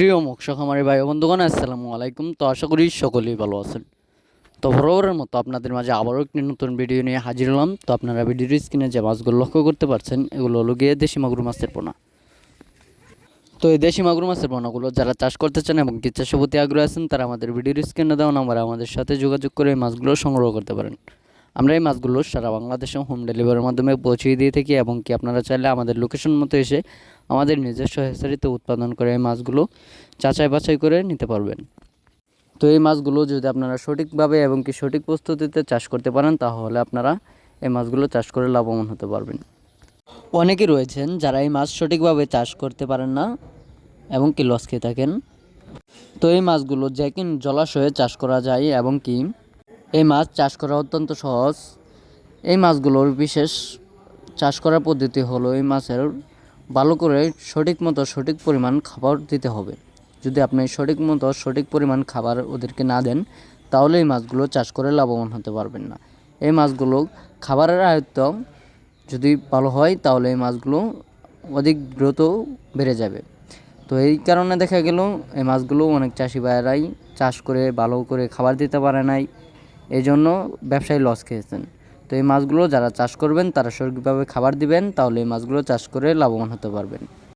প্রিয় মৎস্য খামারি ভাই বন্ধুগণ, আসসালামু আলাইকুম। তো আশা করি সকলেই ভালো আছেন। তো বরাবরের মতো আপনাদের মাঝে আবারও একটি নতুন ভিডিও নিয়ে হাজির হলাম। তো আপনারা ভিডিওর স্ক্রিনে যে মাছগুলো লক্ষ্য করতে পারছেন, এগুলো হলো গিয়ে দেশি মাগুর মাছের পোনা। তো এই দেশি মাগুর মাছের পোনাগুলো যারা চাষ করতে চান এবং কি চাষের প্রতি আগ্রহ আছেন, তারা আমাদের ভিডিওর স্ক্রিনে দেওয়া নাম্বারে আমাদের সাথে যোগাযোগ করে এই মাছগুলো সংগ্রহ করতে পারেন। আমরা এই মাছগুলো সারা বাংলাদেশে হোম ডেলিভারির মাধ্যমে পৌঁছিয়ে দিয়ে থাকি এবং কি আপনারা চাইলে আমাদের লোকেশন মতো এসে আমাদের নিজস্ব হেসারিতে উৎপাদন করে এই মাছগুলো যাচাই বাছাই করে নিতে পারবেন। তো এই মাছগুলো যদি আপনারা সঠিকভাবে এবং কি সঠিক প্রস্তুতিতে চাষ করতে পারেন, তাহলে আপনারা এই মাছগুলো চাষ করে লাভবান হতে পারবেন। অনেকে রয়েছেন যারা এই মাছ সঠিকভাবে চাষ করতে পারেন না এবং কি লস খেয়ে থাকেন। তো এই মাছগুলো যে কি জলাশয়ে চাষ করা যায় এবং কি এই মাছ চাষ করা অত্যন্ত সহজ। এই মাছগুলোর বিশেষ চাষ করার পদ্ধতি হলো এই মাছের ভালো করে সঠিক মতো সঠিক পরিমাণ খাবার দিতে হবে। যদি আপনি সঠিক মতো সঠিক পরিমাণ খাবার ওদেরকে না দেন, তাহলে এই মাছগুলো চাষ করে লাভবান হতে পারবেন না। এই মাছগুলো খাবারের আয়ত্ত যদি ভালো হয়, তাহলে এই মাছগুলো অধিক দ্রুত বেড়ে যাবে। তো এই কারণে দেখা গেল, এই মাছগুলো অনেক চাষি ভাইয়েরাই চাষ করে ভালো করে খাবার দিতে পারে নাই। এই জন্য ব্যবসায়ী লস খেয়েছেন। তো এই মাছগুলো যারা চাষ করবেন, তারা সঠিকভাবে খাবার দিবেন, তাহলে এই মাছগুলো চাষ করে লাভবান হতে পারবেন।